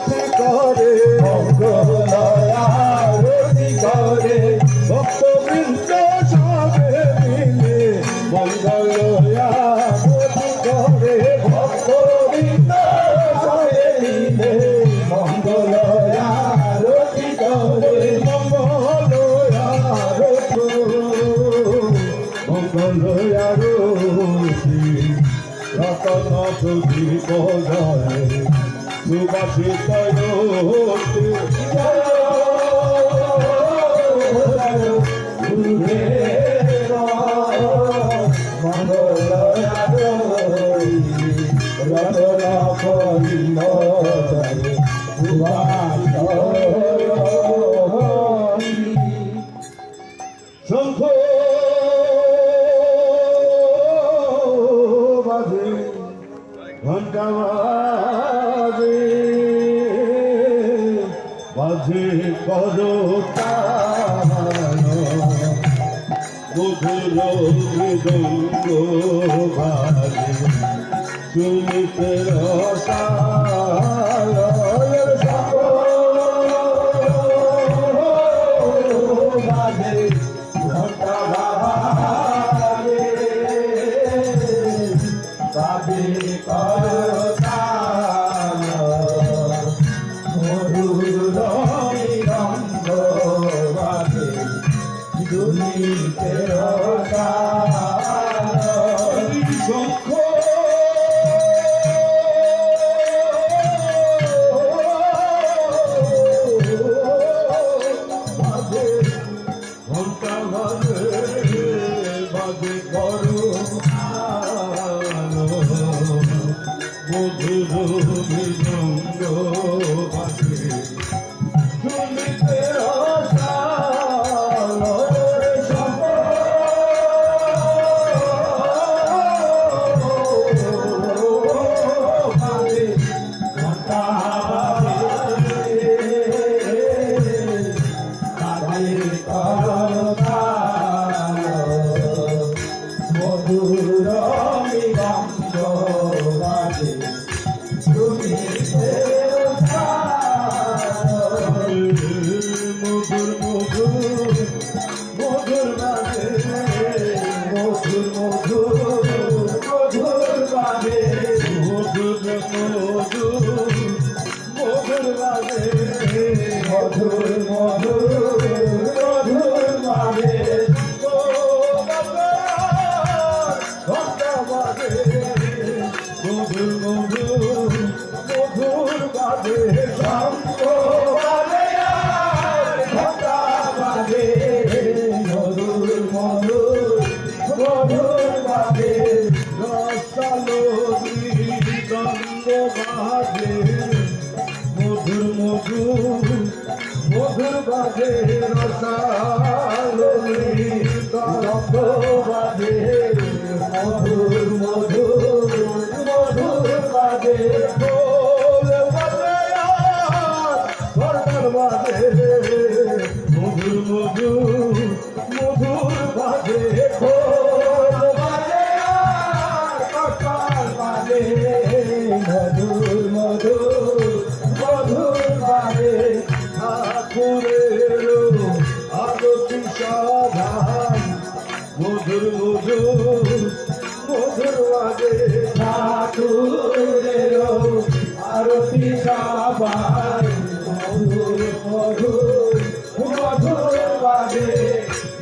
রতি করে মঙ্গলয়া রতি করে ভক্তবৃন্দ সবে মিলে মঙ্গলয়া রতি করে, ভক্তবৃন্দ সবে মিলে মঙ্গলয়া রতি করে, মঙ্গলয়া রতি মঙ্গলয়ারতি রতন প্রতি বজায় সুবাসিত শঙ্খ বাজে করো মধুর মৃদঙ্গ শুনিতে রসায় বাজে ঘণ্টা বাজে বাজে করো মধুর বাজে মধুর বাজে রসালো গন্ধ বাজে মধুর মধুর মধুর বাজে মধুর মধুর মধুর মধুর মধুর বাজে ঠাকুরের আরতি সবাই মধুর মধুর মধুর বাজে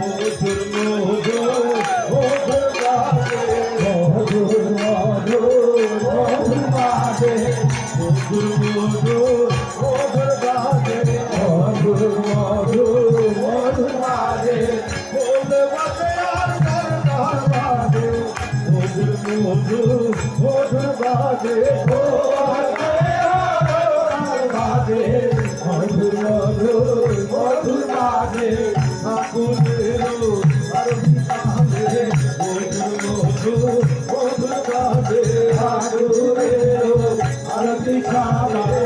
মধুর মধুর মধুর বাজে মধুর মধুর মধুর বাজে মধুর মধুর মধুর বাজে মধুর মধুর মধু মধুর বাজে বাজে মধুর মধু মধুর বাজে আকুলের আর বিতাবে মধুর মধু মধুর বাজে আকুলের আর বিতাবে